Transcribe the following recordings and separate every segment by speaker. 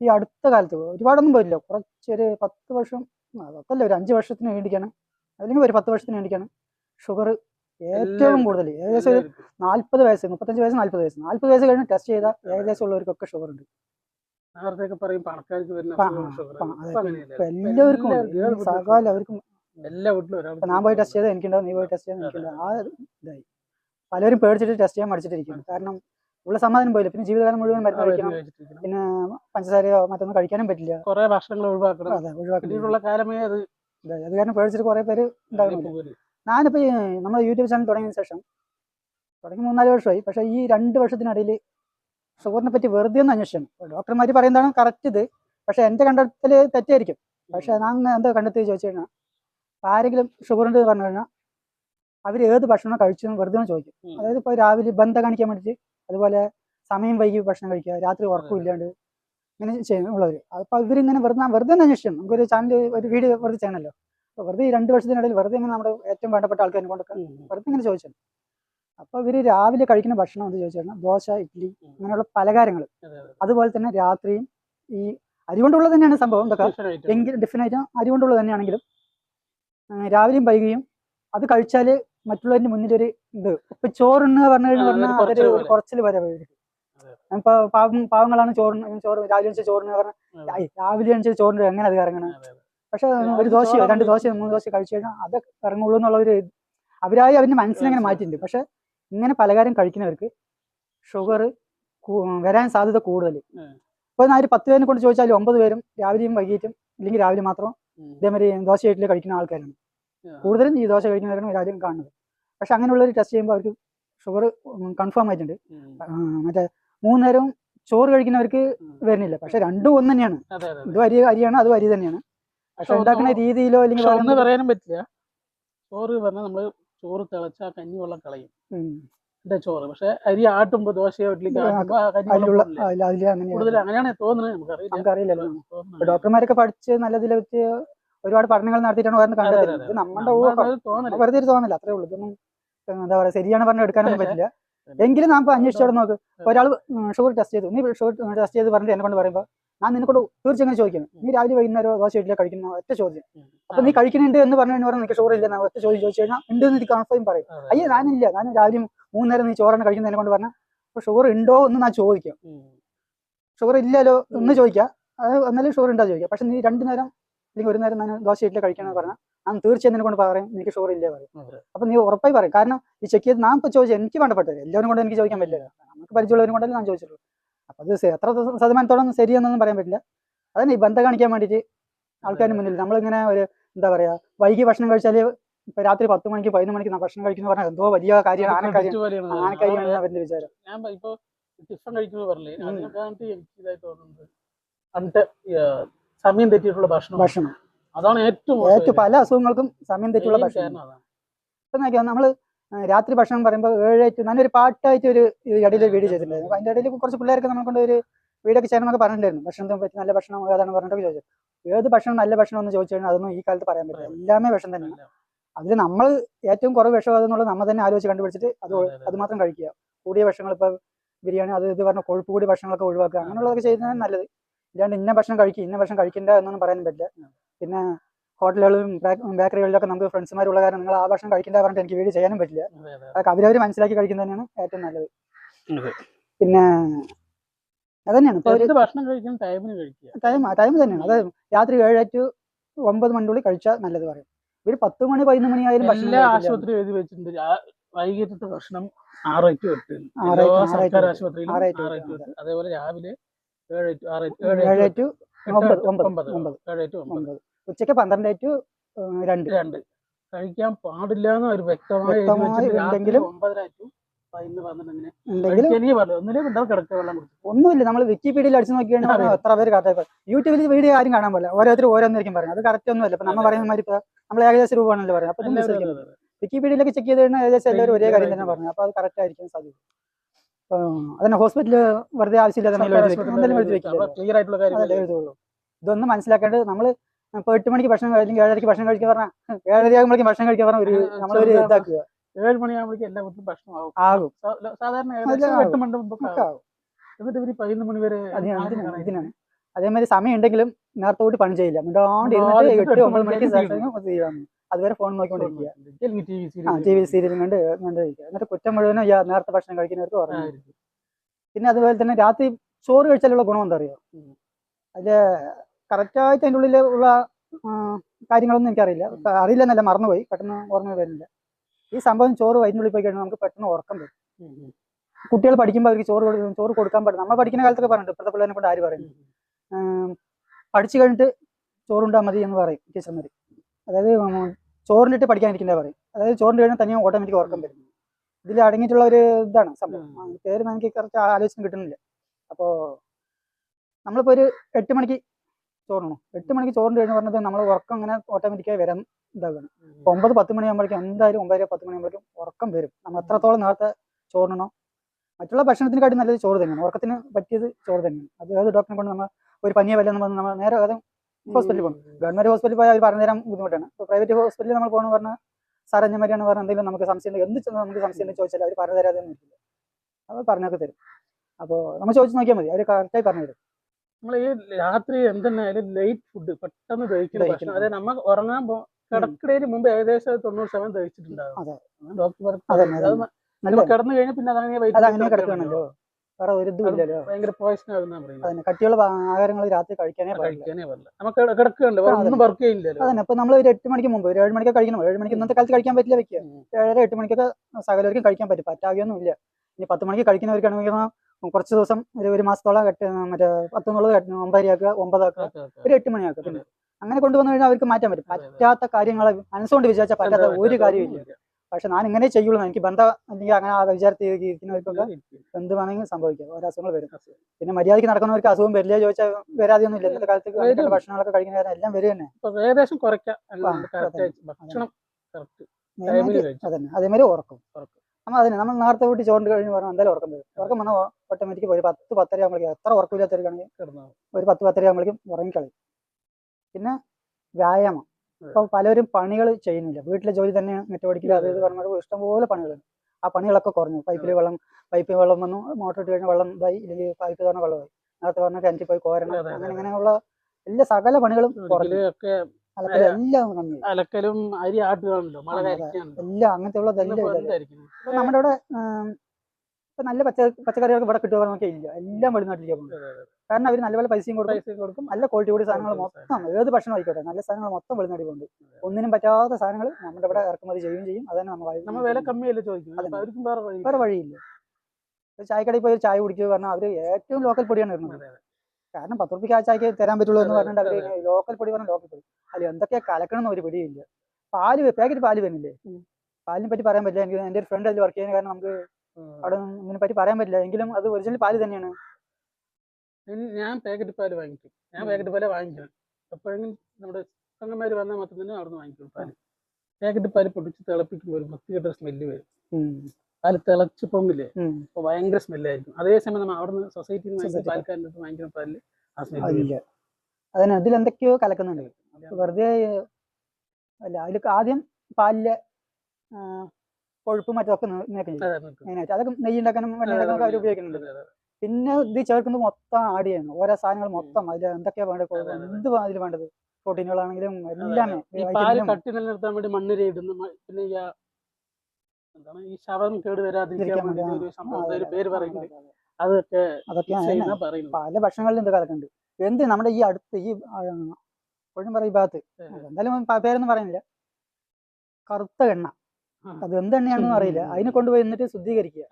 Speaker 1: ഈ അടുത്ത കാലത്ത് ഒരുപാടൊന്നും പോയില്ല കുറച്ചൊരു പത്ത് വർഷം അതല്ല ഒരു അഞ്ച് വർഷത്തിന് വേണ്ടിക്കാണ് അല്ലെങ്കിൽ ഒരു പത്ത് വർഷത്തിന് വേണ്ടിക്കാണ് ഷുഗർ ഏറ്റവും കൂടുതൽ. ഏകദേശം ഒരു നാല്പത് വയസ്സ് മുപ്പത്തഞ്ച് വയസ്സ് നാല്പത് വയസ്സ്. നാല്പത് വയസ്സ് കഴിഞ്ഞ് ടെസ്റ്റ് ചെയ്ത ഏകദേശം ഉള്ളവർക്കൊക്കെ ഷുഗർ ഉണ്ട്
Speaker 2: പറയും പണക്കാർക്ക് വരുന്ന
Speaker 1: എല്ലാവർക്കും സകല അവർക്കും
Speaker 2: എല്ലാ വീട്ടിലും ഒരാൾ
Speaker 1: ഞാൻ പോയി ടെസ്റ്റ് ചെയ്ത് എനിക്കുണ്ടാവും നീ പോയി ടെസ്റ്റ് ചെയ്ത് എനിക്കുണ്ടാവും ആ ഇതായി. പലരും പേടിച്ചിട്ട് ടെസ്റ്റ് ചെയ്യാൻ മടിച്ചിട്ടിരിക്കുന്നു. കാരണം ഉള്ള സമാധാനം പോയില്ല. പിന്നെ ജീവിതകാലം മുഴുവൻ മരുന്ന് കഴിക്കണം. പിന്നെ പഞ്ചസാരയോ മറ്റൊന്നും കഴിക്കാനും പറ്റില്ല.
Speaker 2: കുറെ ഭക്ഷണങ്ങൾ ഒഴിവാക്കണം.
Speaker 1: അതെ
Speaker 2: കാലമേ അത്
Speaker 1: അത് കാരണം പേടിച്ചിട്ട് കുറെ പേര്
Speaker 2: ഉണ്ടാകുന്നു.
Speaker 1: ഞാനിപ്പോ നമ്മുടെ യൂട്യൂബ് ചാനൽ തുടങ്ങിയ ശേഷം തുടങ്ങി മൂന്നാൽ വർഷമായി. പക്ഷെ ഈ രണ്ട് വർഷത്തിനിടയിൽ ഷുഗറിനെ പറ്റി വെറുതെ ഒന്ന് അന്വേഷിച്ചു ഡോക്ടർമാർ പറയുന്നതാണ് കറക്റ്റ് ഇത്. പക്ഷെ എന്റെ കണ്ടെത്തൽ തെറ്റായിരിക്കും. പക്ഷെ ഞാൻ എന്താ കണ്ടെത്തി ചോദിച്ചു കഴിഞ്ഞാൽ ആരെങ്കിലും ഷുഗർ പറഞ്ഞു കഴിഞ്ഞാൽ അവർ ഏത് ഭക്ഷണം കഴിച്ചു വെറുതെ ചോദിക്കും. അതായത് ഇപ്പോൾ രാവിലെ ബന്ധ കാണിക്കാൻ വേണ്ടിയിട്ട് അതുപോലെ സമയം വൈകി ഭക്ഷണം കഴിക്കുക രാത്രി ഉറക്കമില്ലാണ്ട് ഇങ്ങനെ ചെയ്യുന്നുള്ളവർ അപ്പോൾ ഇവരിങ്ങനെ വെറുതെ വെറുതെ അന്വേഷിച്ചു. നമുക്കൊരു ചാനൽ ഒരു വീഡിയോ വെറുതെ ചെയ്യണമല്ലോ. അപ്പോൾ വെറുതെ ഈ രണ്ട് വർഷത്തിനിടയിൽ വെറുതെ ഇങ്ങനെ നമ്മുടെ ഏറ്റവും വേണ്ടപ്പെട്ട ആൾക്കാരെ കൊണ്ടൊക്കെ വെറുതെ ഇങ്ങനെ ചോദിച്ചു. അപ്പോൾ ഇവർ രാവിലെ കഴിക്കുന്ന ഭക്ഷണം എന്ന് ചോദിച്ചാൽ ദോശ ഇഡ്ഡലി അങ്ങനെയുള്ള പലകാരങ്ങൾ
Speaker 2: അതെ, അതെ.
Speaker 1: അതുപോലെ തന്നെ രാത്രിയും ഈ അരി കൊണ്ടുള്ളത് തന്നെയാണ് സംഭവം. ഇതൊക്കെ. എങ്കിലും ഡിഫറെന്റ് അരി കൊണ്ടുള്ളത് തന്നെയാണെങ്കിലും രാവിലെയും വൈകിയും അത് കഴിച്ചാൽ മറ്റുള്ളവരുടെ മുന്നിൽ ഒരു ഇത് ഇപ്പൊ ചോറുണ്ണ പറഞ്ഞു പറഞ്ഞാൽ
Speaker 2: അതൊരു കുറച്ചിൽ
Speaker 1: വരെ. ഇപ്പൊ പാവം പാവങ്ങളാണ് ചോറിന് ചോറ് രാവിലെ വെച്ച ചോറിന് പറഞ്ഞാൽ രാവിലെ വെച്ച ചോറിന് എങ്ങനെ അത് ഇറങ്ങണം. പക്ഷെ ഒരു ദോശയോ രണ്ട് ദോശയോ മൂന്ന് ദോശ കഴിച്ചു കഴിഞ്ഞാൽ അത് ഇറങ്ങുള്ളൂ എന്നുള്ള ഒരു അവരായി അവന്റെ
Speaker 2: മനസ്സിനങ്ങനെ.
Speaker 1: മാറ്റിയിട്ടുണ്ട് പക്ഷെ ഇങ്ങനെ പലകാരം കഴിക്കുന്നവർക്ക് ഷുഗർ വരാൻ സാധ്യത കൂടുതൽ. ഇപ്പൊ ഞാൻ ഒരു പത്ത് പേരെ കൊണ്ട് ചോദിച്ചാൽ ഒമ്പത് പേരും രാവിലെയും വൈകിട്ടും ഇല്ലെങ്കിൽ രാവിലെ മാത്രം. ഇതേമാതിരി ദോശ കഴിക്കുന്ന ആൾക്കാരാണ്. കൂടുതലും ഈ ദോശ കഴിക്കുന്നവരാണ് രാജ്യം കാണുന്നത്. പക്ഷെ അങ്ങനെയുള്ളവർ ടെസ്റ്റ് ചെയ്യുമ്പോൾ അവർക്ക് ഷുഗർ കൺഫേം ആയിട്ടുണ്ട്. മറ്റേ മൂന്ന് നേരവും ചോറ് കഴിക്കുന്നവർക്ക് വരുന്നില്ല. പക്ഷെ രണ്ടും ഒന്ന് തന്നെയാണ്. ഇത് അരി അരിയാണ് അതും അരി തന്നെയാണ്. പക്ഷെ ഉണ്ടാക്കുന്ന രീതിയിലോ അല്ലെങ്കിൽ
Speaker 2: ഒന്ന് പറയാനും പറ്റില്ല. ചോറ് പറഞ്ഞാൽ നമ്മൾ ചോറ് തിളച്ച കഞ്ഞി വെള്ളം കളയും. ചോറ്. പക്ഷെ അരി ആട്ടുമ്പോ ദോശയോ
Speaker 1: അങ്ങനെയാണ്.
Speaker 2: കൂടുതൽ അങ്ങനെയാണ് തോന്നുന്നത്. നമുക്കറിയില്ല.
Speaker 1: ഡോക്ടർമാരൊക്കെ പഠിച്ച് നല്ലതിൽ വെച്ച് ഒരുപാട് പഠനങ്ങൾ നടത്തിയിട്ടാണ് ഓരോന്ന് കണ്ടെത്തുന്നത് ഇത് നമ്മുടെ വെറുതെ ഒരു തോന്നില്ല അത്രേ ഉള്ളൂ. ഇതൊന്നും എന്താ പറയാ ശരിയാണ് പറഞ്ഞ് എടുക്കാനൊന്നും പറ്റില്ല. എങ്കിലും നമുക്ക് അന്വേഷിച്ചോടെ നോക്ക്. ഒരാൾ ഷുഗർ ടെസ്റ്റ് ചെയ്തു. നീ ഷുഗർ ടെസ്റ്റ് ചെയ്ത് പറഞ്ഞിട്ട് എന്നെ കൊണ്ട് പറയുമ്പോൾ ഞാൻ നിനക്കൊണ്ട് തീർച്ചയായും ചോദിക്കുന്നു നീ രാവിലെ വൈകുന്നേരം ദോശ വീട്ടിലെ കഴിക്കുന്ന ഒറ്റ ചോദ്യം. അപ്പൊ നീ കഴിക്കുന്നുണ്ട് എന്ന് പറഞ്ഞു പറഞ്ഞാൽ നിനക്ക് ഷുഗർ ഇല്ല ഒറ്റ ചോദ്യം ചോദിച്ചു കഴിഞ്ഞാൽ ഉണ്ട് എന്ന് നീ കൺഫേം പറയും. അയ്യോ ഞാനില്ല. ഞാൻ രാവിലെ മൂന്ന് നേരം നീ ചോറാണ് കഴിക്കുന്നതിനെ കൊണ്ട് പറഞ്ഞാൽ അപ്പൊ ഷുഗർ ഉണ്ടോ എന്ന് ഞാൻ ചോദിക്കാം. ഷുഗർ ഇല്ലല്ലോ എന്ന് ചോദിക്കാം. അത് എന്നാലും ഷുഗർ ഉണ്ടോ ചോദിക്കാം. പക്ഷെ നീ രണ്ടു നേരം അല്ലെങ്കിൽ ഒരു നേരം ഞാൻ ദോശ ഇഡ്ഡലി കഴിക്കണം പറഞ്ഞാൽ ഞാൻ തീർച്ചയായും നിന്നെ കൊണ്ട് പറയും എനിക്ക് ഷുഗർ ഇല്ലേ പറയും. അപ്പൊ നീ ഉറപ്പായി പറയും. കാരണം ഈ ചെക്ക് ചെയ്ത് ഞാൻ ഇപ്പൊ ചോദിച്ചത് എനിക്ക് വേണ്ടപ്പെട്ടത് എല്ലാവരും കൊണ്ട് എനിക്ക് ചോദിക്കാൻ പറ്റില്ല നമുക്ക് പരിചയമുള്ളവരും കൊണ്ടല്ലേ ഞാൻ ചോദിച്ചിട്ടുള്ളൂ. അപ്പൊ അത് എത്ര ശത- ശതമാനത്തോളം ശരിയെന്നൊന്നും പറയാൻ പറ്റില്ല. അതന്നെ ഈ ബന്ധം കാണിക്കാൻ വേണ്ടിയിട്ട് ആൾക്കാരുടെ മുന്നിൽ നമ്മളിങ്ങനെ ഒരു എന്താ പറയാ വൈകി ഭക്ഷണം കഴിച്ചാൽ ഇപ്പൊ രാത്രി പത്ത് മണിക്ക് പതിനൊന്ന് മണിക്ക് ഭക്ഷണം കഴിക്കുന്ന പറഞ്ഞാൽ എന്തോ വലിയ കാര്യമാണ് ആനക്കാര്യം. ആനക്കാര്യമാണ് അവരുടെ വിചാരം.
Speaker 2: ഞാൻ ഇപ്പൊ ടിഫൻ കഴിക്കുന്നത് പറഞ്ഞില്ലേ
Speaker 1: ഉം.
Speaker 2: അതിനെക്കാട്ടി എനിക്ക് ഇതായി തോന്നുന്നത് അന്നത്തെ ഈ, ആ, സമയം തെറ്റിയിട്ടുള്ള ഭക്ഷണം.
Speaker 1: ഭക്ഷണം.
Speaker 2: അതാണ് ഏറ്റവും
Speaker 1: ഏറ്റവും പല അസുഖങ്ങൾക്കും സമയം തെറ്റിയുള്ള ഭക്ഷണം. ഇപ്പൊ നോക്കിയാ നമ്മൾ രാത്രി ഭക്ഷണം പറയുമ്പോൾ ഏഴായിട്ട് ഞാനൊരു പാട്ടായിട്ട് ഒരു ഇടയിൽ വീഡിയോ ചെയ്തിട്ടുണ്ടായിരുന്നു. അതിന്റെ ഇടയിൽ കുറച്ച് പിള്ളേർക്ക് നമ്മളെ കൊണ്ട് ഒരു വീടൊക്കെ ചെയ്യണമെന്നൊക്കെ പറഞ്ഞിട്ടുണ്ടായിരുന്നു. ഭക്ഷണത്തെ പറ്റി നല്ല ഭക്ഷണം ഏതാണ് പറഞ്ഞിട്ടൊക്കെ ചോദിച്ചത്. ഏത് ഭക്ഷണം നല്ല ഭക്ഷണം എന്ന് ചോദിച്ചു കഴിഞ്ഞാൽ അതൊന്നും ഈ കാലത്ത് പറയാൻ പറ്റില്ല. എല്ലാമേ വിഷം തന്നെയാണ്. അതിൽ നമ്മൾ ഏറ്റവും കുറവ് വിഷം അതെന്നുള്ളത് നമ്മൾ തന്നെ ആലോചിച്ച് കണ്ടുപിടിച്ചിട്ട് അത്
Speaker 2: അതെ,
Speaker 1: മാത്രം കഴിക്കുക. കൂടിയ ഭക്ഷണങ്ങൾ ഇപ്പൊ ബിരിയാണി അത് ഇത് പറഞ്ഞ കൊഴുപ്പ് കൂടിയ ഭക്ഷണങ്ങളൊക്കെ ഒഴിവാക്കുക അങ്ങനെയുള്ളതൊക്കെ ചെയ്യുന്നതാണ് നല്ലത്. ഇല്ലാണ്ട് ഇന്ന ഭക്ഷണം കഴിക്കും ഇന്ന ഭക്ഷണം കഴിക്കണ്ട എന്നൊന്നും പറയാൻ പറ്റില്ല. പിന്നെ ഹോട്ടലുകളിലും ബേക്കറികളിലൊക്കെ നമുക്ക് ഫ്രണ്ട്സുമാരുള്ള കാരണം നിങ്ങൾ ആ ഭക്ഷണം കഴിക്കണ്ട പറഞ്ഞിട്ട് എനിക്ക് വീഡിയോ ചെയ്യാനും പറ്റില്ല.
Speaker 2: അതെ, അതെ.
Speaker 1: അതൊക്കെ അവരവർ മനസ്സിലാക്കി കഴിക്കുന്നത് തന്നെയാണ് ഏറ്റവും നല്ലത്.
Speaker 2: അതെ.
Speaker 1: പിന്നെ അതന്നെയാണ്. ടൈം ടൈം തന്നെയാണ്. അതായത് രാത്രി ഏഴ് ടു ഒമ്പത് മണിക്കുള്ളിൽ കഴിച്ചാൽ നല്ലത് പറയും. ഒരു പത്ത് മണി പതിനൊന്ന് മണി ആയാലും ഭക്ഷണം
Speaker 2: ആശുപത്രി എഴുതി വെച്ചിട്ടുണ്ട്. വൈകിട്ടത്തെ ഭക്ഷണം ആറ് ടു എട്ട് സർക്കാർ. അതേപോലെ രാവിലെ ഏഴ്
Speaker 1: ടു ഒമ്പത് ഒമ്പത്
Speaker 2: ഒമ്പത് ഏഴ് ഒമ്പത്.
Speaker 1: ഉച്ചയ്ക്ക് പന്ത്രണ്ട് ടു രണ്ട്.
Speaker 2: രണ്ട്. കഴിക്കാൻ പാടില്ല എന്ന് ഒരു വ്യക്തമായി ഒമ്പതര ടു
Speaker 1: ഒന്നുമില്ല. നമ്മൾ വിക്കിപീഡിയയിൽ അടിച്ചു
Speaker 2: നോക്കിയാണ്.
Speaker 1: എത്ര പേര് കറക്റ്റ് യൂട്യൂബിൽ വീഡിയോ ആരും കാണാൻ പോലെ ഓരോരുത്തർ ഓരോന്നായിരിക്കും പറയുന്നത്. അത് കറക്റ്റ് ഒന്നുമല്ല. ഇപ്പൊ നമ്മൾ. പറയുന്ന മാതിരി നമ്മൾ ഏകദേശം രൂപമാണല്ലോ പറയുന്നത്. അപ്പൊ. വിക്കിപീഡിയയിലൊക്കെ ചെക്ക് ചെയ്ത് കഴിഞ്ഞാൽ ഏകദേശം എല്ലാവരും ഒരേ കാര്യം തന്നെ പറഞ്ഞു അപ്പൊ അത് കറക്റ്റ് ആയിരിക്കും സാധ്യത. അതന്നെ ഹോസ്പിറ്റലിൽ വെറുതെ
Speaker 2: ആവശ്യമില്ല
Speaker 1: എന്തെങ്കിലും എഴുതി ഇതൊന്നും മനസ്സിലാക്കേണ്ടത് നമ്മൾ ഇപ്പൊ എട്ട് മണിക്ക് ഭക്ഷണം കഴിക്കും ഏഴരയ്ക്ക് ഭക്ഷണം കഴിക്കാൻ പറഞ്ഞാൽ ഏഴരയാകുമ്പോഴേക്കും ഭക്ഷണം കഴിക്കാൻ പറഞ്ഞാൽ ഒരു നമ്മളൊരു ഇതാക്കുക.
Speaker 2: ഏഴ് മണിയാകുമ്പോഴേക്കും എല്ലാ വീട്ടിലും ഭക്ഷണം ആവും.
Speaker 1: ആകും.
Speaker 2: സാധാരണ
Speaker 1: അതെ,
Speaker 2: ഏകദേശം
Speaker 1: ആവും.
Speaker 2: എട്ട് മണി മുമ്പൊക്കെ
Speaker 1: ഒക്കെ
Speaker 2: ആവും.
Speaker 1: ആവും.
Speaker 2: എന്നിട്ട് ഇവർ പതിനൊന്ന് മണി വരെ
Speaker 1: അതിനാണ്
Speaker 2: ആരും
Speaker 1: ഇതിനാണ് അതേമാതിരി സമയം ഉണ്ടെങ്കിലും നേരത്തെ കൂടി പണി ചെയ്യില്ല. മിണ്ടാണ്ട് എട്ട് ഒമ്പത് മണിക്ക്
Speaker 2: മണിക്ക്
Speaker 1: ചെയ്യാം അതുവരെ ഫോൺ നോക്കിക്കൊണ്ടിരിക്കുക.
Speaker 2: ടി വി
Speaker 1: കണ്ട് കണ്ടിരിക്കുക എന്നിട്ട് കുറ്റം മുഴുവനും നേരത്തെ ഭക്ഷണം കഴിക്കുന്നവർക്ക് പറഞ്ഞു പിന്നെ അതുപോലെ തന്നെ രാത്രി ചോറ് കഴിച്ചാലുള്ള ഗുണം എന്താ അറിയോ
Speaker 2: ഉം.
Speaker 1: അതിൽ കറക്റ്റായിട്ട് അതിന്റെ ഉള്ളിൽ ഉള്ള കാര്യങ്ങളൊന്നും എനിക്കറിയില്ല. അറിയില്ല എന്നല്ല മറന്നുപോയി. പെട്ടെന്ന് ഓർമ്മ വരുന്നില്ല. ഈ സംഭവം ചോറ് വയറ്റിനുള്ളിൽ പോയി കഴിഞ്ഞാൽ നമുക്ക് പെട്ടെന്ന് ഉറക്കം വരും. കുട്ടികൾ പഠിക്കുമ്പോൾ അവർക്ക് ചോറ് കൊടുക്കും ചോറ് കൊടുക്കാൻ പാടില്ല. നമ്മൾ പഠിക്കുന്ന കാലത്തൊക്കെ പറഞ്ഞിട്ട് ഇപ്പോഴത്തെ പിള്ളേരെ കൊണ്ട് ആര് പറയും? പഠിച്ചു കഴിഞ്ഞിട്ട് ചോറുണ്ടാൽ മതി എന്ന് പറയും ടീച്ചർമാർ അതായത് ചോറിലിട്ട് പഠിക്കാൻ പഠിക്കാനിരിക്കുന്നതാ പറയും. അതായത് ചോറിന്റെ കഴിഞ്ഞാൽ തനിയെ ഓട്ടോമാറ്റിക് ഉറക്കം വരും. ഇതിൽ അടങ്ങിയിട്ടുള്ള ഒരു ഇതാണ് സംഭവം. പേര് എനിക്ക് കുറച്ച് ആലോചന കിട്ടുന്നില്ല. അപ്പോൾ നമ്മളിപ്പോൾ ഒരു എട്ട് മണിക്ക് ചോറിനു എട്ട് മണിക്ക് ചോറിന്റെ കഴിഞ്ഞ് പറഞ്ഞത് നമ്മൾ ഉറക്കം അങ്ങനെ ഓട്ടോമാറ്റിക്കായി വരാൻ ഇതാകണം ഒമ്പത് പത്ത് മണിയാകുമ്പോഴേക്കും എന്തായാലും ഒമ്പതര പത്ത് മണിയാകുമ്പോഴേക്കും ഉറക്കം വരും. നമ്മൾ എത്രത്തോളം നേരത്തെ ചോറിനോ മറ്റുള്ള ഭക്ഷണത്തിനെക്കാട്ടി നല്ലത് ചോറ് തന്നെയാണ്. ഉറക്കത്തിന് പറ്റിയത് ചോറ് തന്നെയാണ്. അത് ഏത് ഡോക്ടറിനെ കൊണ്ട് നമ്മൾ ഒരു പനിയെ വല്ലതെന്ന് പറഞ്ഞ് നമ്മൾ നേരെ അത് ഹോസ്പിറ്റലിൽ പോകും ഗവൺമെന്റ് ഹോസ്പിറ്റലിൽ പോയാൽ അവർ പറഞ്ഞു തരാൻ ബുദ്ധിമുട്ടാണ്. ഇപ്പോൾ പ്രൈവറ്റ് ഹോസ്പിറ്റലിൽ നമ്മൾ പോകണമെന്ന് പറഞ്ഞാൽ സാർ അഞ്ഞമാരിയാണ് പറഞ്ഞാൽ എന്തെങ്കിലും നമുക്ക് സംശയം എന്ത് നമുക്ക് സംശയം ചോദിച്ചാൽ അവർ പറഞ്ഞു തരാതെ ഒന്നും ഇല്ല. അവർ പറഞ്ഞൊക്കെ തരും. അപ്പോൾ നമ്മൾ ചോദിച്ചു നോക്കിയാൽ മതി. അവർ കറക്റ്റായി പറഞ്ഞു തരും.
Speaker 2: നമ്മൾ ഈ രാത്രി എന്തെന്നായാലും ലൈറ്റ് ഫുഡ് പെട്ടെന്ന് ദഹിക്കുന്ന അതെ അതായത് നമ്മൾ ഉറങ്ങാൻ പോ കിടക്കുന്നതിന് മുമ്പ് ഏകദേശം തൊണ്ണൂറ് ശതമാനം ദഹിച്ചിട്ടുണ്ടാകും
Speaker 1: അതെ.
Speaker 2: ഡോക്ടർ
Speaker 1: പറഞ്ഞു.
Speaker 2: കിടന്നു കഴിഞ്ഞാൽ പിന്നെ അതങ്ങനെ
Speaker 1: കിടക്കുകയാണല്ലോ വേറെ ഒരു ഇതും ഇല്ലല്ലോ.
Speaker 2: ഭയങ്കര പോയിസൺ ആകുന്ന പറയുന്നത്.
Speaker 1: അതന്നെ കട്ടിയുള്ള ആഹാരങ്ങൾ രാത്രി കഴിക്കാനേ പറ്റില്ല
Speaker 2: കഴിക്കാനേ പാടില്ല. നമുക്ക് കിടക്കുന്നുണ്ട് ഒന്നും വർക്ക് ചെയ്യില്ലല്ലോ.
Speaker 1: അതന്നെ. അപ്പൊ നമ്മൾ ഒരു എട്ട് മണിക്ക് മുമ്പ് ഒരു ഏഴ് മണിക്ക് കഴിക്കണം. ഏഴ് മണിക്ക് ഇന്നത്തെ കാലത്ത് കഴിക്കാൻ പറ്റില്ല വെക്കുക. ഏഴര എട്ട് മണിക്കൊക്കെ സകലവർക്കും കഴിക്കാൻ പറ്റും. പറ്റാകുകയൊന്നും ഇല്ല. ഇനി പത്ത് മണിക്ക് കഴിക്കുന്നവർക്കാണെങ്കിൽ കുറച്ച് ദിവസം ഒരു ഒരു മാസത്തോളം കട്ട് മറ്റേ പത്തൊന്നുള്ളത് ഒമ്പതരയാക്കുക ഒമ്പതാക്കുക. ഒരു എട്ട് മണിയാക്കുക. പിന്നെ അങ്ങനെ കൊണ്ടുവന്നു കഴിഞ്ഞാൽ അവർക്ക് മാറ്റാൻ പറ്റും. പറ്റാത്ത കാര്യങ്ങൾ മനസ്സുകൊണ്ട് വിചാരിച്ചാൽ പറ്റാത്ത ഒരു കാര്യമില്ല പക്ഷെ ഞാൻ ഇങ്ങനെ ചെയ്യുള്ളൂ. എനിക്ക് ബന്ധം അല്ലെങ്കിൽ അങ്ങനെ ആ വിചാരത്തിൽ ഇരിക്കുന്നവർക്കൊക്കെ എന്ത് വേണമെങ്കിലും സംഭവിക്കാം. ഓരോ അസുഖങ്ങൾ വരും. പിന്നെ മര്യാദയ്ക്ക് നടക്കുന്നവർക്ക് അസുഖം വരില്ല ചോദിച്ചാൽ വരാതെയൊന്നും ഇല്ല ഇന്നത്തെ കാലത്ത് ഭക്ഷണങ്ങളൊക്കെ കഴിക്കുന്ന കാര്യം എല്ലാം വരും തന്നെ.
Speaker 2: ഏകദേശം
Speaker 1: അതന്നെ. അതേമാതിരി ഉറക്കും. നമ്മൾ അതന്നെ. നമ്മൾ നേരത്തെ വീട്ടിൽ ചോറിന് കഴിഞ്ഞ് പറഞ്ഞാൽ എന്തായാലും ഉറക്കം വരും. ഉറക്കം വന്നാൽ ഓട്ടോമാറ്റിക് ഒരു പത്ത് പത്തര ആകുമ്പോഴേക്കും എത്ര ഉറക്കമില്ലാത്തവർക്കാണെങ്കിൽ ഒരു പത്ത് പത്തര ആകുമ്പോഴേക്കും ഉറങ്ങിക്കളയും. പിന്നെ വ്യായാമം.
Speaker 2: അതെ.
Speaker 1: പലരും പണികൾ ചെയ്യുന്നില്ല. വീട്ടിലെ ജോലി തന്നെ നെറ്റ് അത് ഇത് പറഞ്ഞത് ഇഷ്ടംപോലെ പണികളുണ്ട്. ആ പണികളൊക്കെ കുറഞ്ഞു. പൈപ്പിൽ വെള്ളം പൈപ്പിൽ വെള്ളം വന്നു. മോട്ടർ ഇട്ട് കഴിഞ്ഞാൽ വെള്ളം ഇതായി. ഇല്ലെങ്കിൽ പൈപ്പ് തുറന്ന വെള്ളമായി നേരത്തെ പറഞ്ഞ കിണറ്റിൽ പോയി കോരണം. അങ്ങനെ
Speaker 2: ഇങ്ങനെയുള്ള
Speaker 1: അങ്ങനെയുള്ള എല്ലാ സകല പണികളും കുറഞ്ഞു. എല്ലാം കമ്മി
Speaker 2: അലക്കലും അരി
Speaker 1: എല്ലാം അങ്ങനത്തെ ഇപ്പൊ നമ്മുടെ ഇവിടെ നല്ല പച്ച പച്ചക്കറികളൊക്കെ ഇവിടെ കിട്ടുക ഇല്ല. എല്ലാം വെളിനാട്ടിലേക്ക് പോകും കാരണം അവർ നല്ലപോലെ പൈസയും കൊടുക്കും.
Speaker 2: പൈസയും കൊടുക്കും.
Speaker 1: നല്ല ക്വാളിറ്റി കൂടി സാധനങ്ങൾ മൊത്തം ഏത് ഭക്ഷണം ആയിക്കോട്ടെ നല്ല സാധനങ്ങൾ മൊത്തം വെളിനടി പോകുന്നുണ്ട് ഒന്നിനും പറ്റാത്ത സാധനങ്ങൾ നമ്മുടെ ഇവിടെ ഇറക്കുമതി ചെയ്യുകയും ചെയ്യും. അതന്നെ നമ്മൾ
Speaker 2: നമ്മ വില കമ്മിയല്ലേ ചോദിക്കും വേറെ
Speaker 1: വഴിയില്ല. ചായക്കടയിൽ പോയി ചായ കുടിക്കുക പറഞ്ഞാൽ അവർ ഏറ്റവും ലോക്കൽ പൊടിയാണ് ഇടുന്നത്
Speaker 2: അതെ.
Speaker 1: കാരണം പത്ത് റുപ്യക്ക് ആ ചായക്ക് തരാൻ പറ്റുള്ളൂ എന്ന് പറഞ്ഞിട്ട് അവർ ലോക്കൽ പൊടി പറഞ്ഞാൽ ലോക്കൽ പൊടി. അല്ല എന്തൊക്കെയാ കലക്കണമെന്ന് ഒരു പിടിയില്ല. പാൽ പാക്കറ്റ് പാൽ വരുന്നില്ലേ. പാലിനെ പറ്റി പറയാൻ പറ്റില്ല. എനിക്ക് എന്റെ ഒരു ഫ്രണ്ട് അതിൽ വർക്ക് ചെയ്യുന്ന കാരണം നമുക്ക്. അവിടെ ഇതിനെ പറ്റി പറയാൻ പറ്റില്ല. എങ്കിലും അത് ഒറിജിനൽ പാൽ തന്നെയാണ്.
Speaker 2: ഞാൻ പാക്കറ്റ് പാൽ വാങ്ങിക്കും. ഞാൻ പാക്കറ്റ് പാൽ വാങ്ങിക്കണം. എപ്പോഴെങ്കിലും നമ്മുടെ പെങ്ങന്മാര് വന്നാൽ മാത്രം തന്നെ അവിടെ നിന്ന് വാങ്ങിക്കും പാൽ പാക്കറ്റ് പാൽ പൊടിച്ച് തിളപ്പിക്കുമ്പോൾ ഒരു വൃത്തികെട്ട സ്മെല്ല് വരും. പാൽ തിളച്ച് പൊങ്ങില്ലേ. അപ്പൊ ഭയങ്കര സ്മെല്ലായിരിക്കും അതേസമയം നമ്മൾ അവിടെ നിന്ന് സൊസൈറ്റിയിൽ നിന്ന്. പാൽക്കാരന്റെ അടുത്ത് വാങ്ങിക്കുന്ന പാലിൽ ആ സ്മെല്ല്
Speaker 1: അതിന് അതിൽ എന്തൊക്കെയോ കലക്കുന്നുണ്ട് വെറുതെ അല്ല അതിൽ ആദ്യം പാലിലെ കൊഴുപ്പും മറ്റൊക്കെ അതൊക്കെ നെയ്യ് ഉണ്ടാക്കാനും വെണ്ണ ഉണ്ടാക്കാനും അവർ ഉപയോഗിക്കുന്നുണ്ട്. പിന്നെ ഇത് ചേർക്കുന്നത് മൊത്തം ആഡ് ചെയ്യണം ഓരോ സാധനങ്ങൾ മൊത്തം. അതിൽ എന്തൊക്കെയാ വേണ്ടത്. എന്ത് അതിൽ വേണ്ടത്? പ്രോട്ടീനുകളാണെങ്കിലും എല്ലാം
Speaker 2: ഈ പാൽ കട്ടി നിലനിർത്താൻ വേണ്ടി മണ്ണിര ഇടുന്നു. പിന്നെ എന്താണ്? ഈ ശവം കേട് വരാതിരിക്കാൻ വേണ്ടി ഒരു സംഭവം ഒരു പേര് പറയുന്നത്
Speaker 1: അതെ, അതെ.
Speaker 2: അതൊക്കെ പറയുന്നത്.
Speaker 1: പല ഭക്ഷണങ്ങളിലും ഇത് കലക്കുന്നുണ്ട് എന്ത് നമ്മുടെ ഈ അടുത്ത് ഈ പറയും ഈ ഭാഗത്ത്. എന്തായാലും പേരൊന്നും പറയുന്നില്ല. കറുത്ത എണ്ണ. അത് എന്ത് എണ്ണയാണെന്ന് അറിയില്ല. അതിനെ കൊണ്ടുപോയി എന്നിട്ട് ശുദ്ധീകരിക്കുക.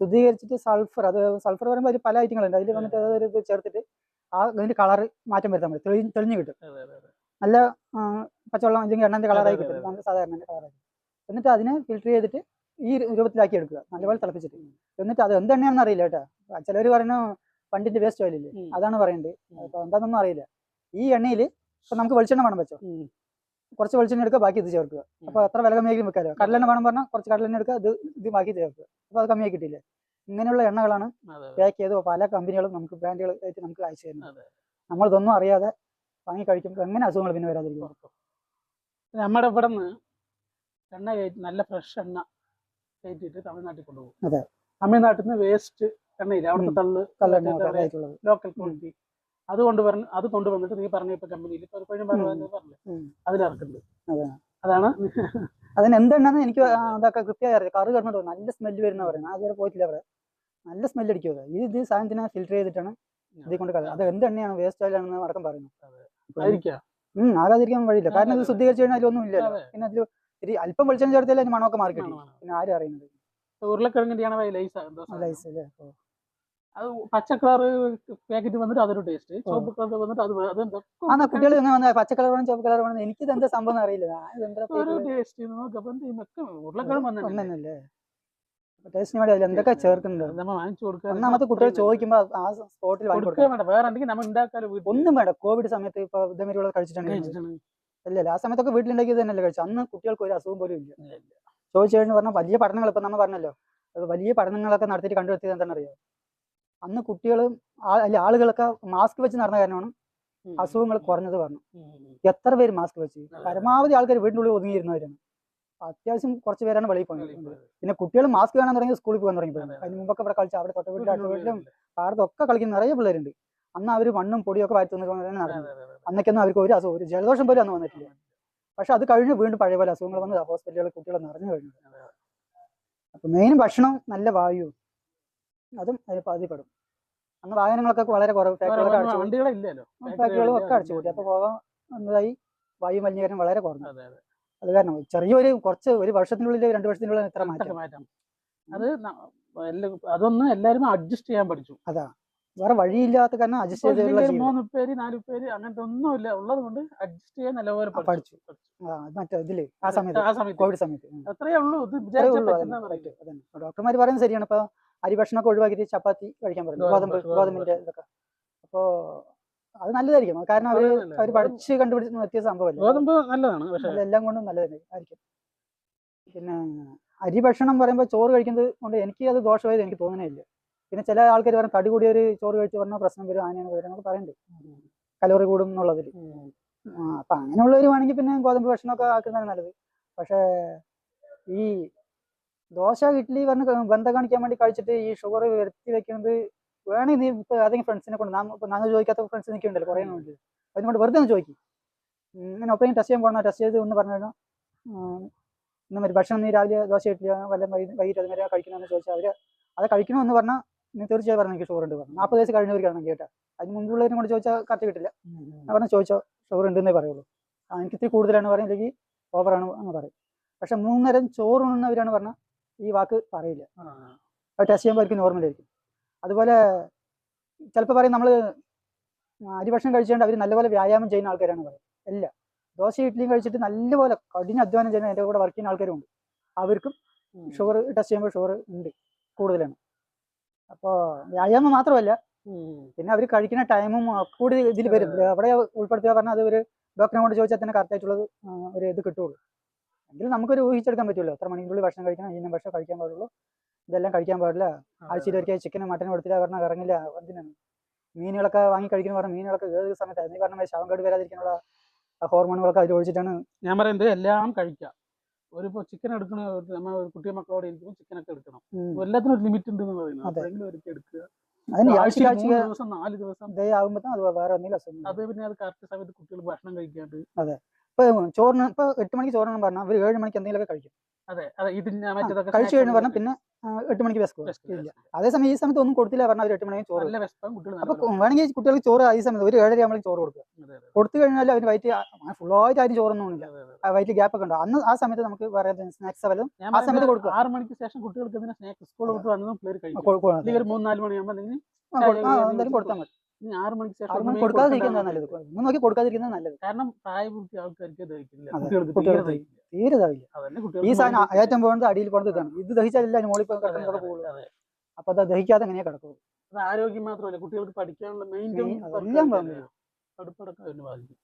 Speaker 1: ശുദ്ധീകരിച്ചിട്ട് സൾഫർ അത് സൾഫർ പറയുമ്പോൾ അതിൽ പല ഐറ്റങ്ങളുണ്ട് അതിൽ വന്നിട്ട് അതൊരു ചേർത്തിട്ട് ആ അതിന്റെ കളർ മാറ്റം വരുത്താൻ പറ്റും. തെളി തെളിഞ്ഞു കിട്ടും. നല്ല പച്ചവെള്ളം അല്ലെങ്കിൽ എണ്ണന്റെ കളറായി കിട്ടും. നല്ല സാധാരണ കളറായി എന്നിട്ട് അതിനെ ഫിൽറ്റർ ചെയ്തിട്ട് ഈ രൂപത്തിലാക്കി എടുക്കുക. നല്ലപോലെ തിളപ്പിച്ചിട്ട്. എന്നിട്ട് അത് എന്ത് എണ്ണയാണെന്ന് അറിയില്ല കേട്ടോ. ചിലർ പറയുന്ന പണ്ടിന്റെ വേസ്റ്റ് ഓയിലില്ലേ അതാണ് പറയുന്നത് അപ്പൊ എന്താണെന്നൊന്നും അറിയില്ല. ഈ എണ്ണയിൽ ഇപ്പൊ നമുക്ക് വെളിച്ചെണ്ണ വേണം വെച്ചോ. കുറച്ച് വെളിച്ചെണ്ണ എടുക്കുക ബാക്കി ഇത് ചേർക്കുക. അപ്പൊ എത്ര വില കമ്മിയാക്കി വെക്കാലോ. കടലെണ്ണ വേണം പറഞ്ഞാൽ കുറച്ച് കടലെണ്ണ എടുക്കുക ഇത് ഇത് ബാക്കി ചേർക്കുക. അപ്പൊ അത് കമ്മിയായി കിട്ടിയില്ലേ? ഇങ്ങനെയുള്ള എണ്ണകളാണ് പാക്ക് ചെയ്ത് പല കമ്പനികളും നമുക്ക് ബ്രാൻഡുകൾ ആയിട്ട് നമുക്ക് അയച്ചു തരുന്നത്. നമ്മൾ ഇതൊന്നും അറിയാതെ വാങ്ങി കഴിക്കുമ്പോൾ എങ്ങനെ അസുഖങ്ങൾ പിന്നെ വരാതിരിക്കും.
Speaker 2: നമ്മുടെ ഇവിടെ നിന്ന് എണ്ണ കയറ്റി നല്ല ഫ്രഷ് എണ്ണ കയറ്റിയിട്ട് തമിഴ്നാട്ടിൽ കൊണ്ടുപോകും. തമിഴ്നാട്ടിൽ നിന്ന് വേസ്റ്റ് എണ്ണയില്ല? അവിടുത്തെ തള്ളു ലോക്കൽ ക്വാളിറ്റി അത് കൊണ്ടുവരണം അത് കൊണ്ടുവന്നിട്ട് നീ പറഞ്ഞ ഇപ്പൊ കമ്പനിയിൽ ഇപ്പൊ പഴം പറഞ്ഞു പറഞ്ഞു
Speaker 1: ഉം.
Speaker 2: അതിലിറക്കുന്നത് അതാണ്.
Speaker 1: അതിന് എന്തെണ്ണാന്ന് എനിക്ക് അതൊക്കെ കൃത്യമായി അറിയാം. കറി കിടന്നിട്ട്. നല്ല സ്മെല്ല് വരുന്ന പറയുന്നത് അതുവരെ പോയിട്ടില്ല അവിടെ. നല്ല സ്മെല്ല് അടിക്കുക ഇത് ഇത് സാധനത്തിനെ ഫിൽറ്റർ ചെയ്തിട്ടാണ് ഇതിൽ കൊണ്ട് കളയുന്നത്. അത് എന്തെണ്ണയാണ് വേസ്റ്റ് ഓയിലാണെന്ന് അടക്കം പറയുന്നു. ഉം ആകാതിരിക്കാൻ വഴിയില്ല. കാരണം ഇത് ശുദ്ധീകരിച്ചു. കഴിഞ്ഞാൽ അതിലൊന്നും ഇല്ലല്ലോ. പിന്നെ അതിൽ ഒരു അല്പം വെളിച്ചെണ്ണ ചേർത്തല്ലേ അതിന് മണമൊക്കെ മാറി കിട്ടും പിന്നെ ആരും അറിയുന്നത്
Speaker 2: ഉരുളക്കിഴങ്ങിന്റെയാണ് ലൈസ്
Speaker 1: ലൈസ് അല്ലേ.
Speaker 2: അത് പച്ച കളർ പാക്കറ്റ് വന്നിട്ട് അതൊരു ടേസ്റ്റ്. ചുവപ്പ് കളർ വന്നിട്ട് അത് അതെന്താ
Speaker 1: ആ കുട്ടികൾ പച്ച കളർ വേണം ചുവപ്പ് കളർ വേണം എനിക്ക് എന്താ സംഭവം അറിയില്ല.
Speaker 2: ഒരു ടേസ്റ്റ് നോക്കപ്പോ എന്ത് ഇതൊക്കെ ഉരുളക്കിഴങ്ങ് വന്നിട്ടുണ്ട്
Speaker 1: ഒന്നല്ലേ ടേസ്റ്റിന് വേണ്ടി? എന്തൊക്കെ ചേർക്കുന്നുണ്ട്?
Speaker 2: നമ്മ വാങ്ങിച്ചു കൊടുക്കാൻ
Speaker 1: ഒന്നാമത്തെ കുട്ടികൾ ചോദിക്കുമ്പോൾ ആ സ്പോട്ടിൽ
Speaker 2: വേണ്ട. വേറെ എന്തെങ്കിലും നമ്മൾ ഉണ്ടാക്കാലോ വീട്ടിൽ
Speaker 1: ഒന്നും വേണ്ട. കോവിഡ് സമയത്ത് ഇപ്പൊ കഴിച്ചിട്ടുണ്ടെങ്കിൽ
Speaker 2: കഴിച്ചിട്ടാണ്.
Speaker 1: അല്ലല്ല ആ സമയത്തൊക്കെ വീട്ടിലുണ്ടാക്കി തന്നെയല്ലേ കഴിച്ചു അന്ന് കുട്ടികൾക്ക് ഒരു അസുഖം പോലും ഇല്ല.
Speaker 2: ഇല്ല, ഇല്ല.
Speaker 1: ചോദിച്ചു കഴിഞ്ഞാൽ പറഞ്ഞാൽ വലിയ പഠനങ്ങൾ ഇപ്പൊ നമ്മൾ പറഞ്ഞല്ലോ. വലിയ വലിയ പഠനങ്ങളൊക്കെ നടത്തിയിട്ട് കണ്ടുപിടിച്ചത് എന്താണെന്ന് അറിയോ അന്ന് കുട്ടികൾ അല്ല ആളുകളൊക്കെ മാസ്ക് വെച്ച് നടന്ന കാരണമാണ് അസുഖങ്ങൾ കുറഞ്ഞത് പറഞ്ഞു. എത്ര പേര് മാസ്ക് വെച്ച്. പരമാവധി ആൾക്കാർ വീടിനുള്ളിൽ ഒതുങ്ങിയിരുന്നവരാണ് അത്യാവശ്യം കുറച്ച് പേരാണ് വെളിയിൽ പോകുന്നത് പിന്നെ കുട്ടികൾ മാസ്ക് കാണാൻ തുടങ്ങി സ്കൂളിൽ പോകാൻ തുടങ്ങി. അതിന് മുമ്പൊക്കെ ഇവിടെ കളിച്ച അവിടെ തൊട്ട വീട്ടിലും അടുത്ത വീട്ടിലും. പാടത്തൊക്കെ കളിക്കുന്ന നിറയെ പിള്ളേരുണ്ട്. അന്ന് അവർ മണ്ണും പൊടിയൊക്കെ വാരി തിന്നിട്ട്
Speaker 2: നടന്നത്.
Speaker 1: അന്നൊക്കെയൊന്നും അവർക്ക് ഒരു അസുഖം ഒരു ജലദോഷം പോലും അന്ന് വന്നിട്ടില്ല. പക്ഷെ അത് കഴിഞ്ഞ് വീണ്ടും പഴയ പോലെ അസുഖങ്ങൾ വന്ന് ഹോസ്പിറ്റലുകൾ കുട്ടികളെ നിറഞ്ഞു കഴിഞ്ഞു. അപ്പൊ മെയിൻ ഭക്ഷണം നല്ല വായു. അതും അതിൽ പാതിപ്പെടും അന്ന് വാഹനങ്ങളൊക്കെ വളരെ കുറവ്. ഫാക്ടറികളൊക്കെ
Speaker 2: വേറെ
Speaker 1: അടച്ചു
Speaker 2: വണ്ടികളെ ഇല്ലല്ലോ
Speaker 1: ഫാക്ടറികളും ഒക്കെ അടച്ചു കൂട്ടി. അപ്പൊ പോകാൻ വന്നതായി വായു മലിനീകരണം വളരെ കുറഞ്ഞു.
Speaker 2: അതെ
Speaker 1: കാരണം ചെറിയൊരു കുറച്ച് ഒരു വർഷത്തിനുള്ളിൽ രണ്ട് വർഷത്തിനുള്ളിൽ ഇത്ര മാറ്റം.
Speaker 2: മാറ്റം. അത് അതൊന്നും എല്ലാരും അഡ്ജസ്റ്റ് ചെയ്യാൻ പഠിച്ചു. അതാ.
Speaker 1: വേറെ വഴിയില്ലാത്ത കാരണം അഡ്ജസ്റ്റ്
Speaker 2: ചെയ്ത്
Speaker 1: ചെയ്തുള്ള ഇതിൽ
Speaker 2: മൂന്ന് പേര് നാല് പേര് അങ്ങനത്തെ ഒന്നുമില്ല. ഉള്ളത് കൊണ്ട് അഡ്ജസ്റ്റ് ചെയ്യാൻ നല്ലപോലെ
Speaker 1: പഠിച്ചു. മറ്റേ ഇതിൽ ആ സമയത്ത്. കോവിഡ് സമയത്ത്.
Speaker 2: അത്രയേ ഉള്ളൂ. ഇത്.
Speaker 1: ഡോക്ടർമാർ പറയുന്നത് ശരിയാണ്. ഇപ്പൊ അരി ഭക്ഷണമൊക്കെ ഒഴിവാക്കിയിട്ട് ചപ്പാത്തി കഴിക്കാൻ പറഞ്ഞു
Speaker 2: ഗോതമ്പ്,
Speaker 1: ഗോതമ്പ്
Speaker 2: ഗോതമ്പ്.
Speaker 1: ഗോതമ്പിന്റെ ഇതൊക്കെ. അപ്പോ അത് നല്ലതായിരിക്കും. കാരണം
Speaker 2: അവർ.
Speaker 1: അവർ പഠിച്ച് കണ്ടുപിടിച്ച് എത്തിയ സംഭവമല്ലേ?
Speaker 2: ഗോതമ്പ് നല്ലതാണ്.
Speaker 1: എല്ലാം കൊണ്ടും നല്ലതന്നെ ആയിരിക്കും. പിന്നെ അരി ഭക്ഷണം പറയുമ്പോൾ ചോറ് കഴിക്കുന്നത് കൊണ്ട് എനിക്ക് അത് ദോഷമായത് എനിക്ക് തോന്നുന്നില്ല പിന്നെ ചില ആൾക്കാർ പറഞ്ഞു തടി കൂടിയ ഒരു ചോറ് കഴിച്ച് പറഞ്ഞാൽ പ്രശ്നം വരും അങ്ങനെയാണ് വരും എന്നൊക്കെ പറയുന്നുണ്ട് കലോറി കൂടും എന്നുള്ളതിൽ അപ്പൊ അങ്ങനെയുള്ളവർ വേണമെങ്കിൽ പിന്നെ ഗോതമ്പ് ഭക്ഷണമൊക്കെ ആക്കുന്നതാണ് നല്ലത്. പക്ഷേ ഈ ദോശ ഇഡ്ഡലി പറഞ്ഞ് ബന്ധം കാണിക്കാൻ വേണ്ടി കഴിച്ചിട്ട് ഈ ഷുഗർ വരുത്തി വെക്കുന്നത് വേണമെങ്കിൽ നീ ഇപ്പൊ അതെങ്കിലും ഫ്രണ്ട്സിനെ കൊണ്ട്. നാം ഇപ്പൊ നാങ്ങൾ ചോദിക്കാത്ത ഫ്രണ്ട്സ് നിൽക്കുന്നുണ്ടല്ലോ കുറേ ഉണ്ട് അതിനോട് വെറുതെ ഒന്ന് ചോദിക്കും. ഇങ്ങനെ ഒപ്പം ടെസ്റ്റ് ചെയ്യാൻ പോകണം ടെസ്റ്റ് ചെയ്ത് ഒന്ന് പറഞ്ഞു കഴിഞ്ഞാൽ ഇന്ന മതി ഭക്ഷണം നീ രാവിലെ ദോശ ഇഡ്ഡലി വല്ല വൈകിട്ട് അതുവരെ കഴിക്കണമെന്ന് ചോദിച്ചാൽ അവർ അത് കഴിക്കണമെന്ന് പറഞ്ഞാൽ നീ തീർച്ചയായും പറഞ്ഞു എനിക്ക് ഷുഗർ ഉണ്ട് പറഞ്ഞു. നാൽപ്പത് വയസ്സ് കഴിഞ്ഞവർക്കാണെങ്കിൽ കേട്ടാ. അതിന് മുമ്പുള്ളവരും കൊണ്ട് ചോദിച്ചാൽ കറക്റ്റ് കിട്ടില്ല. ഞാൻ പറഞ്ഞാൽ ചോദിച്ചോ ഷുഗർ ഉണ്ടെന്നേ പറയുള്ളൂ. ആ എനിക്ക് ഇത്തിരി കൂടുതലാണ് പറയുന്നെങ്കിൽ ഓവറാണ് എന്ന് പറയും. പക്ഷെ മൂന്നേരം ചോറ് ഉണ്ണുന്നവരാണ് പറഞ്ഞാൽ ഈ വാക്ക് പറയില്ല. അത് ടെസ്റ്റ് നോർമൽ ആയിരിക്കും അതുപോലെ ചിലപ്പോൾ പറയും നമ്മൾ അരി ഭക്ഷണം കഴിച്ചുകൊണ്ട് അവർ നല്ലപോലെ വ്യായാമം ചെയ്യുന്ന ആൾക്കാരാണ് പറയുന്നത്. അല്ല. ദോശ ഇഡ്ഡലിയും കഴിച്ചിട്ട് നല്ലപോലെ കഠിന അധ്വാനം ചെയ്യുന്ന എന്റെ കൂടെ വർക്ക് ചെയ്യുന്ന ആൾക്കാരും ഉണ്ട് അവർക്കും ഷുഗർ ടെസ്റ്റ് ചെയ്യുമ്പോൾ ഷുഗർ ഉണ്ട്. കൂടുതലാണ്. അപ്പോൾ വ്യായാമം മാത്രമല്ല. പിന്നെ അവർ കഴിക്കുന്ന ടൈമും കൂടി ഇതിൽ വരും. അവിടെ ഉൾപ്പെടുത്തുക പറഞ്ഞാൽ അത് ഒരു ഡോക്ടറെ കൊണ്ട് ചോദിച്ചാൽ തന്നെ കറക്റ്റ് ആയിട്ടുള്ളത് ഒരു ഇത് കിട്ടുള്ളൂ. എങ്കിലും നമുക്കൊരു ഊഹിച്ചെടുക്കാൻ പറ്റുമല്ലോ. എത്ര മണിക്കുള്ളിൽ ഭക്ഷണം കഴിക്കണം ഇന്ന ഭക്ഷണം കഴിക്കാൻ പാടുള്ളൂ. ഇതെല്ലാം കഴിക്കാൻ പാടില്ല. ആഴ്ചയിൽ ഒരിക്കൽ ചിക്കനും മട്ടനും കൊടുത്തില്ല പറഞ്ഞാൽ ഇറങ്ങില്ല എന്തിനാണ്? മീനുകളൊക്കെ വാങ്ങി കഴിക്കുന്ന പറഞ്ഞാൽ മീനുകളൊക്കെ ഏത് സമയത്ത് നീ പറഞ്ഞ ശവം കേട് വരാതിരിക്കാനുള്ള ഹോർമോണുകളൊക്കെ അതിൽ ഒഴിച്ചിട്ടാണ്
Speaker 2: ഞാൻ പറയുന്നത് എല്ലാം കഴിക്കാം. ഒരു ഇപ്പൊ ചിക്കൻ എടുക്കണ നമ്മൾ ഒരു കുട്ടിയെ മക്കളോട് ഇരിക്കുമ്പോൾ ചിക്കൻ
Speaker 1: ഒക്കെ
Speaker 2: എടുക്കണം. എല്ലാത്തിനും ഒരു ലിമിറ്റ് ഉണ്ട് എന്ന് പറയുന്നത്.
Speaker 1: അതെ.
Speaker 2: ഒരിക്കൽ എടുക്കുക. ദിവസം നാല് ദിവസം
Speaker 1: അത് വേറെ
Speaker 2: അത് പിന്നെ അത് കറക്റ്റ് സമയത്ത് കുട്ടികൾ ഭക്ഷണം കഴിക്കാണ്ട്
Speaker 1: ഇപ്പൊ ചോറിന് ഇപ്പൊ എട്ട് മണിക്ക് ചോറിന് പറഞ്ഞാൽ അവർ ഏഴ് മണിക്ക് എന്തെങ്കിലുമൊക്കെ കഴിക്കും.
Speaker 2: അതെ അതെ ഇതിന് മറ്റേതൊക്കെ
Speaker 1: കഴിച്ചു കഴിഞ്ഞു പറഞ്ഞാൽ പിന്നെ എട്ട് മണിക്ക് വിശക്കും ഇല്ല. അതേസമയം ഈ സമയത്ത് ഒന്നും കൊടുത്തില്ല പറഞ്ഞാൽ അവർ എട്ട് മണിക്ക് ചോറ് അപ്പൊ വേണമെങ്കിൽ കുട്ടികൾക്ക് ചോറ് ഈ സമയത്ത് ഒരു ഏഴര ആകുമ്പോൾ ചോറ് കൊടുക്കുക. കൊടുത്തു കഴിഞ്ഞാൽ അവന് വയറ്റ് ഫുള്ളായിട്ട് അതിന് ചോറൊന്നും ഇല്ല വയറ്റ് ഗ്യാപ്പ് ഒക്കെ ഉണ്ട്. അന്ന് ആ സമയത്ത് നമുക്ക് വേറെ സ്നാക്സ് വല്ലതും
Speaker 2: ഞാൻ
Speaker 1: ആ സമയത്ത്
Speaker 2: കൊടുക്കും
Speaker 1: കൊടുക്കുക.
Speaker 2: ആറ് മണിക്ക് ശേഷം കുട്ടികൾക്ക് സ്നാക്സ് സ്കൂൾ വിട്ട് വന്നതും മൂന്നാൽ മണിയാകുമ്പോൾ
Speaker 1: എന്തായാലും കൊടുത്താൽ മതി.
Speaker 2: ആറ് മണിക്ക് ശേഷം
Speaker 1: കൊടുക്കാതിരിക്കുന്നതാണ് നല്ലത്. ഒന്നും നോക്കി കൊടുക്കാതിരിക്കുന്നത് നല്ലത്.
Speaker 2: കാരണം പ്രായപൂർത്തി ആൾക്കാർക്ക് ദഹിക്കില്ല. തീരെ ദഹിക്കില്ല.
Speaker 1: ഈ സാധനം ഏറ്റവും പോകുന്നത് അടിയിൽ പോകുന്നത് ഇതാണ്. ഇത് ദഹിച്ചാലല്ല അതിന് മുകളിൽ കിടക്കുന്നതൊക്കെ പോകുള്ളൂ. അപ്പൊ അത് ദഹിക്കാതെ എങ്ങനെയാ കിടക്കും
Speaker 2: അത് ആരോഗ്യം മാത്രമല്ല കുട്ടികൾക്ക് പഠിക്കാനുള്ള മെയിൻ
Speaker 1: Main അതെല്ലാം പറഞ്ഞു
Speaker 2: കടുപ്പടക്കം അതിന് ബാധിക്കും.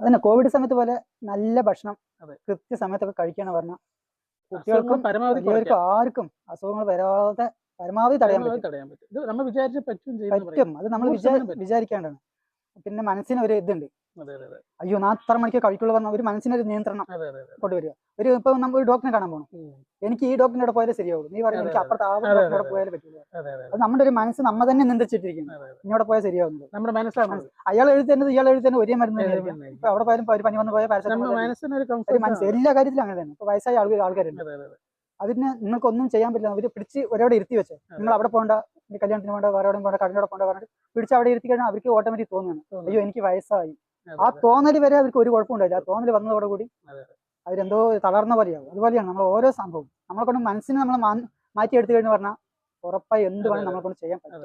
Speaker 1: അതന്നെ കോവിഡ് സമയത്ത് പോലെ നല്ല ഭക്ഷണം
Speaker 2: അതെ.
Speaker 1: കൃത്യസമയത്തൊക്കെ കഴിക്കണം പറഞ്ഞാൽ കുട്ടികൾക്കും
Speaker 2: പരമാവധി
Speaker 1: ആർക്കും അസുഖങ്ങൾ വരാതെ പരമാവധി തടയാൻ പറ്റും.
Speaker 2: ഇത് നമ്മൾ വിചാരിച്ച പറ്റും ചെയ്യുന്ന
Speaker 1: പറ്റും. അത് നമ്മൾ
Speaker 2: നൂറ്
Speaker 1: വിചാ
Speaker 2: ശതമാനം പറ്റും.
Speaker 1: വിചാരിക്കേണ്ടതാണ് പിന്നെ മനസ്സിന് ഒരു ഇതുണ്ട് അയ്യോ ഞാൻ അത്ര മണിക്ക് കഴിക്കുള്ളൂ പറഞ്ഞ ഒരു മനസ്സിനൊരു നിയന്ത്രണം കൊണ്ടുവരിക ഒരു ഇപ്പൊ നമ്മൾ ഒരു ഡോക്ടറെ കാണാൻ പോകണം എനിക്ക് ഈ ഡോക്ടറിന്റെ അവിടെ പോയാലേ ശരിയാവുള്ളൂ. നീ പറയുന്നത് എനിക്ക് അപ്പുറത്ത് ആ
Speaker 2: ഡോക്ടറെ
Speaker 1: പോയാലേ പറ്റുള്ളൂ.
Speaker 2: അതെ
Speaker 1: നമ്മുടെ ഒരു മനസ്സ് നമ്മ തന്നെ നിന്ദിച്ചിട്ടിരിക്കുന്നു ഇങ്ങോട്ട് പോയാൽ ശരിയാവുന്നത്.
Speaker 2: നമ്മുടെ മനസ്സാണ്
Speaker 1: അയാൾ എഴുതുന്നത് ഇയാൾ എഴുതുന്നത് ഒരേ മരുന്ന് ഇപ്പൊ അവിടെ പോയാലും ഒരു പനി വന്ന് പോയാൽ
Speaker 2: മനസ്സിനൊരു
Speaker 1: ഒരു മനസ്സ് എല്ലാ കാര്യത്തിലും അങ്ങനെ തന്നെ. ഇപ്പൊ വയസ്സായ ആൾക്കാരുണ്ട്. അതിന് നിങ്ങൾക്കൊന്നും ചെയ്യാൻ പറ്റില്ല. അവർ പിടിച്ച് ഒരവിടെ ഇരുത്തി വെച്ച്. നിങ്ങൾ അവിടെ പോകണ്ട കല്യാണത്തിന് വേണ്ട വേറെ എവിടെയും പോകണ്ട കടലിനോടെ പോകണ്ട പറഞ്ഞിട്ട് പിടിച്ച് അവിടെ ഇരുത്തി കഴിഞ്ഞാൽ അവർക്ക് ഓട്ടോമാറ്റിക് തോന്നുന്നു. അയ്യോ എനിക്ക് വയസ്സായി. ആ. തോന്നൽ വരെ അവർക്ക് ഒരു കുഴപ്പമുണ്ടായില്ല ആ തോന്നൽ വന്നതോടെ
Speaker 2: കൂടി
Speaker 1: അവരെന്തോ തളർന്ന പോലെയാവും. അതുപോലെയാണ് നമ്മൾ ഓരോ സംഭവം. നമ്മളെ കൊണ്ട് മനസ്സിനെ നമ്മൾ മാറ്റി എടുത്തു കഴിഞ്ഞ് പറഞ്ഞാൽ ഉറപ്പായി എന്ത് വേണം നമ്മളെ കൊണ്ട് ചെയ്യാൻ പറ്റും.